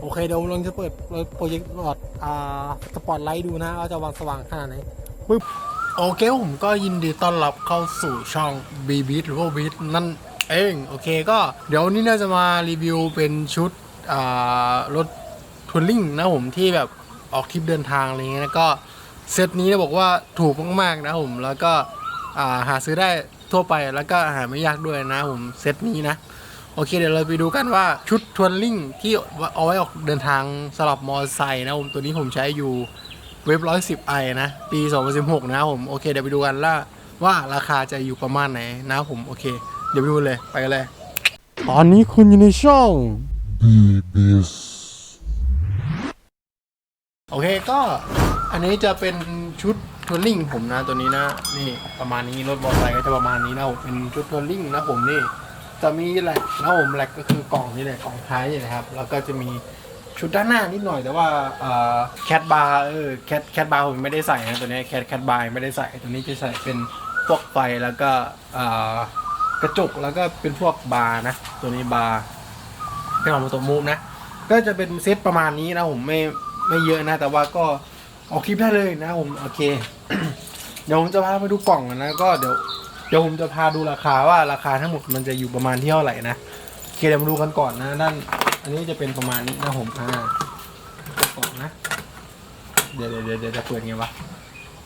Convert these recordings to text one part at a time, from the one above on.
โอเคเดี๋ยวผมลองจะเปิดโปรเจกต์หลอดอ่าสปอตไลท์ดูนะว่าจะวางสว่างขนาดไหนปึ๊บโอเคผมก็ยินดีต้อนรับเข้าสู่ช่อง b b e a t หรือว่า b e a t นั่นเองโอเคก็เดี๋ยวนี้น่าจะมารีวิวเป็นชุดอ่ารถทัวริงนะผมที่แบบออกทริปเดินทางอะไรเงี้ยแล้วก็เซตนี้บอกว่าถูกมากๆนะผมแล้วก็อ่าหาซื้อได้ทั่วไปแล้วก็หาไม่ยากด้วยนะผมเซตนี้นะ โอเคเดี๋ยวเราไปดูกันว่าชุดทัวริงที่เอาไว้ออกเดินทางสลับมอเตอร์ไซค์นะผมตัวนี้ผมใช้อยู่เว็บร้อยสิบไอนะปี 2016 นะผมโอเคเดี๋ยวไปดูกันว่าว่าราคาจะอยู่ประมาณไหนนะผมโอเค เดี๋ยวไปดูเลยไปกันเลย ตอนนี้คุณอยู่ในช่อง BBS โอเคก็อันนี้จะเป็นชุดทัวริงผมนะตัวนี้นะนี่ประมาณนี้รถมอเตอร์ไซค์ก็จะประมาณนี้นะผมเป็นชุดทัวริงนะผมนี่ จะมีแหลกนะผมแหลกก็คือกล่องนี่แหละกล่องท้ายนี่นะครับ แล้วก็จะมีชุดด้านหน้านิดหน่อยแต่ว่าแคทบาร์เออแคทแคทบาร์ผมไม่ได้ใส่นะตัวนี้แคทแคทบาร์ไม่ได้ใส่ตัวนี้จะใส่เป็นพวกไฟแล้วก็กระจกแล้วก็เป็นพวกบาร์นะ ตัวนี้บาร์เป็นของตัวมูฟนะ ก็จะเป็นเซตประมาณนี้นะผมไม่ไม่เยอะนะ แต่ว่าก็ออกคลิปได้เลยนะผมโอเค เดี๋ยวผมจะพาไปดูกล่องกันนะ ก็เดี๋ยว เดี๋ยวผมจะพาดูราคาว่าราคาทั้งหมดมันจะอยู่ประมาณที่เท่าไหร่นะโอเคเดี๋ยวมาดูกันก่อนนะด้านอันนี้จะเป็นประมาณนี้นะผมอ่าก่องนะเดี๋ยวเดี๋ยวเดี๋ยวจะเปิดไงวะ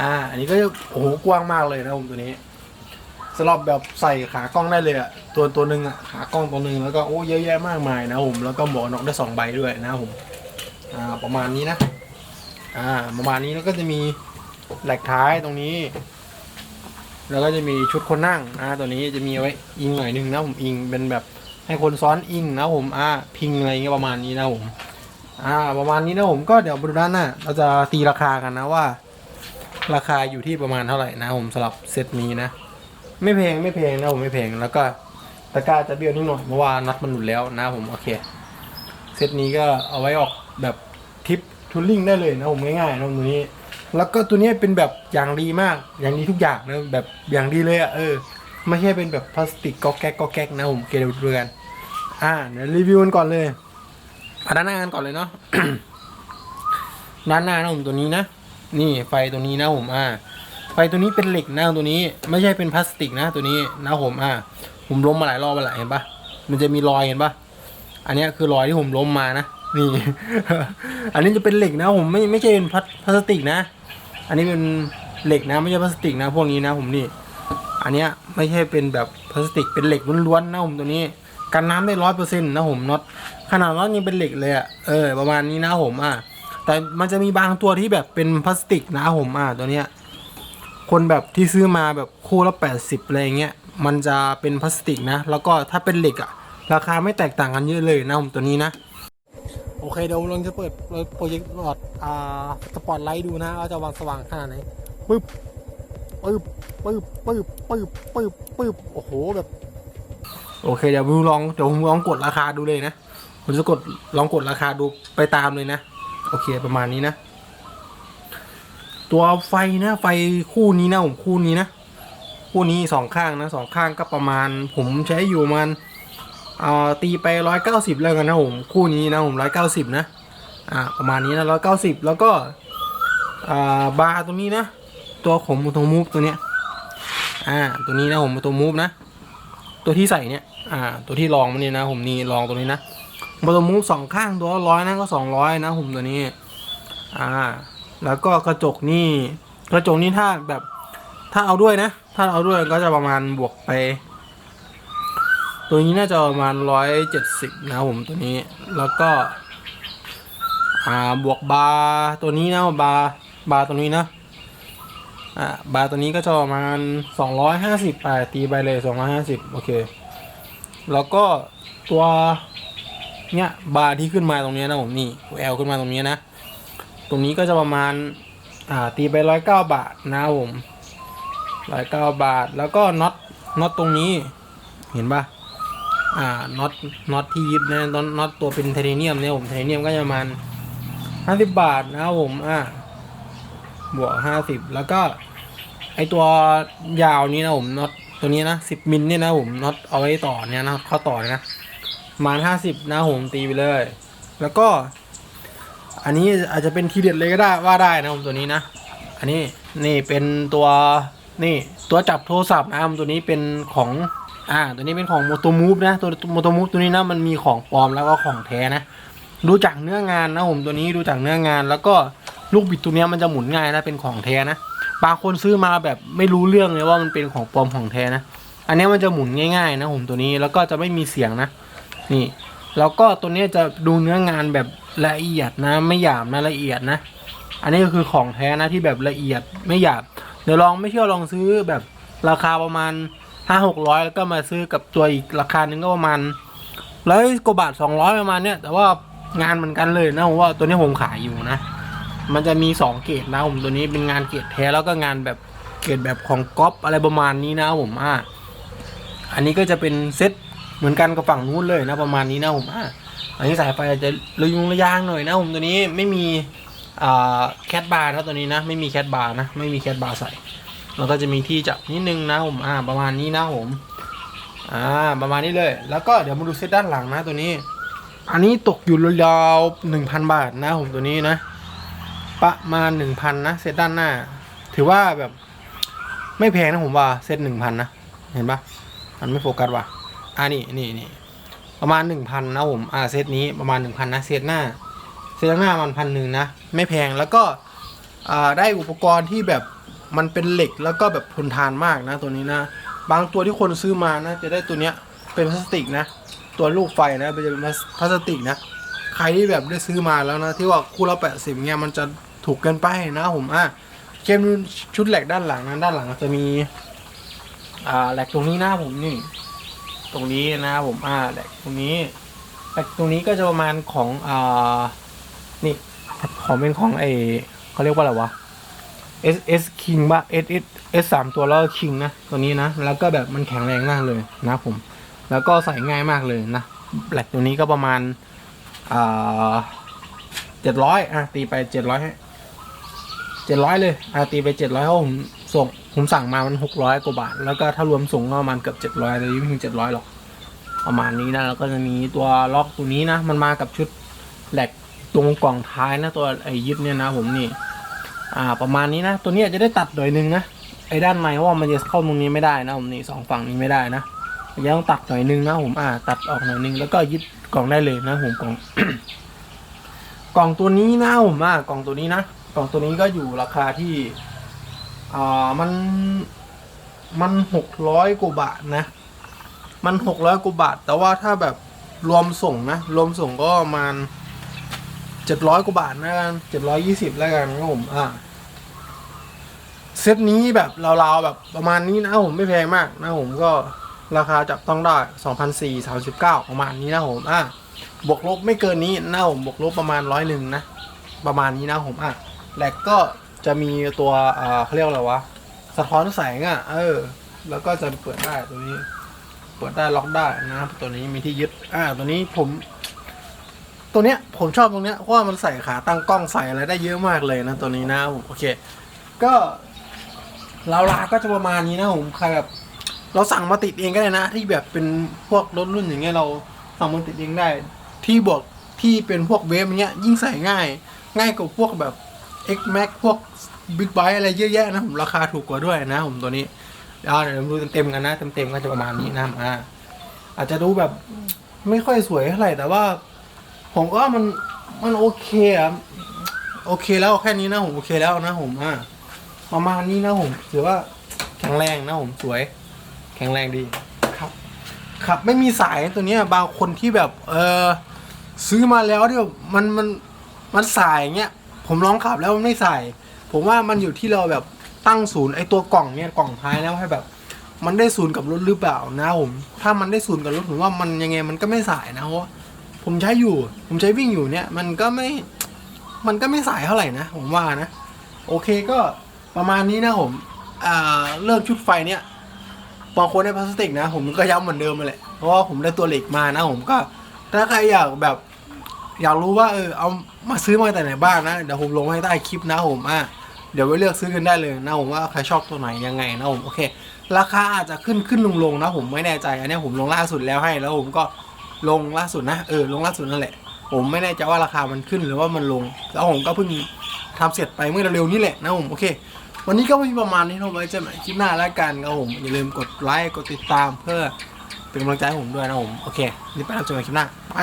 อ่า อันนี้ก็โอ้โหกว้างมากเลยนะผมตัวนี้สำหรับแบบใส่ขากล้องได้เลยอะตัวตัวหนึ่งอะขากล้องตัวหนึ่งแล้วก็โอ้เยอะแยะมากมายนะผมแล้วก็หมวกนอกได้สองใบด้วยนะผมอ่าประมาณนี้นะอ่าประมาณนี้แล้วก็จะมีแหลกท้ายตรงนี้ แล้วก็จะมีชุดคนนั่งอ่าตัวนี้จะมีไว้อิงหน่อยหนึงนะผมอิงเป็นแบบให้คนซ้อนอิงนะผมอ่าพิงอะไรเงี้ยประมาณนี้นะผมอ่าประมาณนี้นะผมก็เดี๋ยวมาดูด้านหน้าเราจะตีราคากันนะว่า ราคาอยู่ที่ประมาณเท่าไหร่นะผมสำหรับเซตนี้นะ ไม่แพงไม่แพงนะผมไม่แพงแล้วก็ตะกร้าจะเบี้ยวนิดหน่อยเพราะว่าน็อตมันหลุดแล้วนะผมโอเคเซตนี้ก็เอาไว้ออกแบบทริปทัวริงได้เลยนะผมง่ายๆนะตัวนี้ แล้วก็ตัวนี้เป็นแบบอย่างดีมาก อย่างดีทุกอย่างนะแบบอย่างดีเลยอะ่ะเออ ไม่ใช่เป็นแบบพลาสติกก็แก๊กก็แก๊กนะผมเกลียวเรือนอ่าเดี๋ยวรีวิวกันก่อนเลยด้านหน้ากันก่อนเลยเนาะด้านหน้านะผมตัวนี้นะ นี่ไฟตัวนี้นะผมอ่า ไฟตัวนี้เป็นเหล็กนะตัวนี้ ไม่ใช่เป็นพลาสติกนะตัวนี้นะผมอ่า ผมล้มมาหลายรอบมาหลายเห็นปะมันจะมีรอยเห็นปะอันนี้คือรอยที่ผมล้มมานะนี่ อันนี้จะเป็นเหล็กนะผมไม่ไม่ใช่เป็นพลาพลาสติกนะ อันนี้เป็นเหล็กนะไม่ใช่พลาสติกนะ พวกนี้นะผมนี่ อันเนี้ยไม่ใช่เป็นแบบพลาสติกเป็นเหล็กล้วนๆนะผมตัวนี้กันน้ำได้ร้อยเปอร์เซ็นต์นะผมน็อตขนาดน็อตยังเป็นเหล็กเลยอะเออประมาณนี้นะผมอะแต่มันจะมีบางตัวที่แบบเป็นพลาสติกนะผมอะตัวเนี้ยคนแบบที่ซื้อมาแบบคู่ละแปดสิบอะไรเงี้ยมันจะเป็นพลาสติกนะ แล้วก็ถ้าเป็นเหล็กอะราคาไม่แตกต่างกันเยอะเลยนะผมตัวนี้นะ โอเคเดี๋ยวผมลองจะเปิดโปรเจกต์หลอดอ่าสปอตไลท์ดูนะว่าจะวางสว่างขนาดไหนปึ๊บปึ๊บปึ๊บปึ๊บปึ๊บปึ๊บปึ๊บโอ้โหแบบโอเคเดี๋ยวผมลองเดี๋ยวผมลองกดราคาดูเลยนะผมจะกดลองกดราคาดูไปตามเลยนะ โอเคประมาณนี้นะ ตัวไฟนะไฟคู่นี้นะผมคู่นี้นะ คู่นี้สองข้างนะสองข้างก็ประมาณ ผมใช้อยู่ประมัน อ่าตีไปร้อยเก้าสิบแล้วกันนะผมคู่นี้นะผมร้อยเก้าสิบนะอ่าประมาณนี้นะร้อยเก้าสิบแล้วก็อ่าบาร์ตรงนี้นะ ตัวของตัวมูฟตัวเนี้ยอ่าตัวนี้นะผมตัวมูฟนะ ตัวที่ใส่เนี่ยอ่าตัวที่รองมันนี่นะผมนี่รองตัวนี้นะตัวมูฟสองข้างตัวร้อยนะก็สองร้อยนะผมตัวนี้อ่าแล้วก็กระจกนี่กระจกนี่ถ้าแบบถ้าเอาด้วยนะ ถ้าเอาด้วยก็จะประมาณบวกไป ตัวนี้น่าจะประมาณร้อยเจ็ดสิบนะครับผมตัวนี้ แล้วก็ อ่าบวกบาร์ตัวนี้นะบาร์บาร์ตัวนี้นะอ่าบาร์ตัวนี้ก็จะประมาณสองร้อยห้าสิบไปตีไปเลยสองร้อยห้าสิบโอเค แล้วก็ตัวเนี้ยบาร์ที่ขึ้นมาตรงนี้นะผมนี่แอลขึ้นมาตรงนี้นะ ตรงนี้ก็จะประมาณอ่าตีไปร้อยเก้าบาทนะผมร้อยเก้าบาท แล้วก็น็อตน็อตตรงนี้ เห็นปะ อ่าน็อตน็อตที่ยึดนะน็อตน็อตตัวเป็นไทเทเนียมเนี่ยผมไทเทเนียมก็จะประมาณห้าสิบบาทนะครับผมอ่าบวกห้าสิบแล้วก็ ไอตัวยาวนี้นะผมน็อตตัวนี้นะสิบมิลเนี่ยนะผมน็อตเอาไว้ต่อเนี่ยนะข้าต่อนะประมาณห้าสิบนะผมตีไปเลย แล้วก็ อันนี้อาจจะเป็นทีเด็ดเลยก็ได้ว่าได้นะผมตัวนี้นะ อันนี้นี่เป็นตัวนี่ตัวจับโทรศัพท์นะครับตัวนี้เป็นของ อ่า ตัวนี้เป็นของ Moto Move นะ ตัว Moto Move ตัวนี้นะมันมีของปลอมแล้วก็ของแท้นะดูจากเนื้องานนะผมตัวนี้ดูจากเนื้องานแล้วก็ลูกบิดตัวนี้มันจะหมุนง่ายนะเป็นของแท้นะบางคนซื้อมาแบบไม่รู้เรื่องเลยว่ามันเป็นของปลอมของแท้นะ อันนี้มันจะหมุนง่าย ๆ นะผมตัวนี้แล้วก็จะไม่มีเสียงนะ นี่ แล้วก็ตัวนี้จะดูเนื้องานแบบละเอียดนะ ไม่หยาบนะละเอียดนะ อันนี้ก็คือของแท้นะที่แบบละเอียดไม่หยาบเดี๋ยวลองไม่เชื่อลองซื้อแบบราคาประมาณ ห้าหกร้อยแล้วก็มาซื้อกับตัวอีกราคาหนึ่งก็ประมาณร้อยกว่าบาทสองร้อยประมาณเนี้ยแต่ว่างานเหมือนกันเลยนะผมว่าตัวนี้ผมขายอยู่นะ มันจะมีสองเกรดนะผมตัวนี้เป็นงานเกรดแท้แล้วก็งานแบบเกรดแบบของก๊อปอะไรประมาณนี้นะผมอ่าอันนี้ก็จะเป็นเซ็ตเหมือนกันกับฝั่งนู้นเลยนะประมาณนี้นะผมอะอันนี้สายไฟอาจจะระยุงระยางหน่อยนะผมตัวนี้ไม่มีแคทบาร์นะตัวนี้นะ ไม่มีแคทบาร์นะ ไม่มีแคทบาร์ใส่ แล้วก็จะมีที่จับนิดนึงนะผมอ่าประมาณนี้นะผมอ่าประมาณนี้เลย แล้วก็เดี๋ยวมาดูเซตด้านหลังนะตัวนี้ อันนี้ตกอยู่ราวๆหนึ่งพันบาทนะผมตัวนี้นะ ประมาณหนึ่งพันนะเซตด้านหน้า ถือว่าแบบไม่แพงนะผมว่าเซตหนึ่งพันนะเห็นปะมันไม่โฟกัสว่ะอ่านี่นี่นี่ประมาณหนึ่งพันนะผมอ่าเซตนี้ประมาณหนึ่งพันนะเซตหน้าเซตหน้ามันพันหนึ่งนะไม่แพงแล้วก็อ่าได้อุปกรณ์ที่แบบ มันเป็นเหล็กแล้วก็แบบทนทานมากนะตัวนี้นะ บางตัวที่คนซื้อมานะ จะได้ตัวเนี้ยเป็นพลาสติกนะ ตัวลูกไฟนะเป็นพลาสติกนะ ใครที่แบบได้ซื้อมาแล้วนะ ที่ว่าคู่ละแปดสิบเงี้ยมันจะถูกเกินไปนะผมอะเกมชุดแหลกด้านหลังนะด้านหลังจะมี อ่าแหลกตรงนี้นะผมนี่ ตรงนี้นะผมอ่าแหลกตรงนี้แหลกตรงนี้ก็จะประมาณของอ่านี่ของเป็นของไอเขาเรียกว่าอะไรวะ S S King ป่ะ S S S สามตัวแล้ว King นะ ตัวนี้นะ แล้วก็แบบมันแข็งแรงมากเลยนะผม แล้วก็ใส่ง่ายมากเลยนะแหลกตัวนี้ก็ประมาณเจ็ดร้อยอะตีไปเจ็ดร้อยเจ็ดร้อยเลยอะตีไปเจ็ดร้อยเพราะผมส่งผมสั่งมามันหกร้อยกว่าบาท แล้วก็ถ้ารวมส่งก็ประมาณเกือบเจ็ดร้อยแต่ยังไม่ถึงเจ็ดร้อยหรอกประมาณนี้นะแล้วก็จะมีตัวล็อกตัวนี้นะ มันมากับชุดแหลกตรงกล่องท้ายนะตัวไอ้ยึดเนี่ยนะผมนี่ อ่าประมาณนี้นะ ตัวนี้อาจจะได้ตัดหน่อยนึงนะไอ้ด้านในเพราะว่ามันจะเข้าตรงนี้ไม่ได้นะผมนี่สองฝั่งนี้ไม่ได้นะยังต้องตัดหน่อยนึงนะผมอ่า ตัดออกหน่อยนึงแล้วก็ยึดกล่องได้เลยนะผมกล่อง กล่องตัวนี้นะผมอ่ากล่องตัวนี้นะกล่องตัวนี้ก็อยู่ราคาที่อ่ามันมันหกร้อยกว่าบาทนะ มันหกร้อยกว่าบาท แต่ว่าถ้าแบบรวมส่งนะ รวมส่งก็ประมาณ เจ็ดร้อยกว่าบาทนะกันเจ็ดร้อยยี่สิบแล้วกันครับผมอ่าเซตนี้แบบราวๆแบบประมาณนี้นะผมไม่แพงมากนะผมก็ราคาจับต้องได้สองพันสี่สามสิบเก้าประมาณนี้นะผมอะบวกลบไม่เกินนี้นะผมบวกลบประมาณร้อยหนึ่งนะ ประมาณนี้นะผมอะแหลกก็จะมีตัวอ่าเขาเรียกอะไรวะสะท้อนแสงอะ เออ แล้วก็จะเปิดได้ตัวนี้ เปิดได้ล็อกได้นะครับตัวนี้มีที่ยึดอ่าตัวนี้ผม ตัวเนี้ยผมชอบตรงเนี้ยเพราะว่ามันใส่ขาตั้งกล้องใส่อะไรได้เยอะมากเลยนะตัวนี้นะผมโอเค ก็เราลาก็จะประมาณนี้นะผมใครแบบเราสั่งมาติดเองก็ได้นะ ที่แบบเป็นพวกรถรุ่นอย่างเงี้ยเราสั่งมาติดเองได้ ที่บวกที่เป็นพวกเวฟอย่างเงี้ยยิ่งใส่ง่าย ง่ายกว่าพวกแบบ X Max พวกบิ๊กไบอะไรเยอะแยะนะผมราคาถูกกว่าด้วยนะผมตัวนี้เดี๋ยวเดี๋ยวดูเต็มๆกันนะเต็มๆก็จะประมาณนี้นะอ่าอาจจะดูแบบไม่ค่อยสวยเท่าไหร่แต่ว่า ผมก็มันมันโอเคอะโอเคแล้วแค่นี้นะผมโอเคแล้วนะผมอ่าประมาณนี้นะผมถือว่าแข็งแรงนะผมสวย แข็งแรงดีครับ ครับไม่มีสายตัวเนี้ยบางคนที่แบบ เออซื้อมาแล้วเนี่ยมันมันมันสายเงี้ยผมลองขับแล้วมันไม่ใส่ผมว่ามันอยู่ที่เราแบบตั้งศูนย์ไอตัวกล่องเนี่ยกล่องท้ายแล้วให้แบบ มันได้ศูนย์กับรถหรือเปล่านะผมถ้ามันได้ศูนย์กับรถผมว่ามันยังไงมันก็ไม่สายนะเพราะ ผมใช้อยู่ ผมใช้วิ่งอยู่เนี่ย มันก็ไม่ มันก็ไม่สายเท่าไหร่นะ ผมว่านะ โอเคก็ประมาณนี้นะผมเรื่องชุดไฟเนี่ยบางคนได้พลาสติกนะ ผมก็ย้ำเหมือนเดิมมาแหละเพราะว่าผมได้ตัวเหล็กมานะ ผมก็ ถ้าใครอยากแบบ อยากรู้ว่าเออเอามาซื้อมาแต่ไหนบ้างนะ เดี๋ยวผมลงให้ใต้คลิปนะผมอะเดี๋ยวไว้เลือกซื้อกันได้เลยนะผมว่าใครชอบตัวไหนยังไงนะผมโอเค ราคาอาจจะขึ้นขึ้นลงลงนะผมไม่แน่ใจ อันนี้ผมลงล่าสุดแล้วให้แล้วผมก็ ลงล่าสุดนะเออลงล่าสุดนั่นแหละ ผมไม่แน่ใจว่าราคามันขึ้นหรือว่ามันลง แล้วผมก็เพิ่งทำเสร็จไปเมื่อเร็วๆนี้แหละนะผมโอเค วันนี้ก็มีประมาณนี้เท่าไว้จอกันใหมคลิปหน้าแล้วกันครับผมอย่าลืมกดไลค์กดติดตามเพื่อเป็นกำลังใจให้ผมด้วยนะผมโอเคนี่ไปแล้วเจอกันคลิปหน้าไป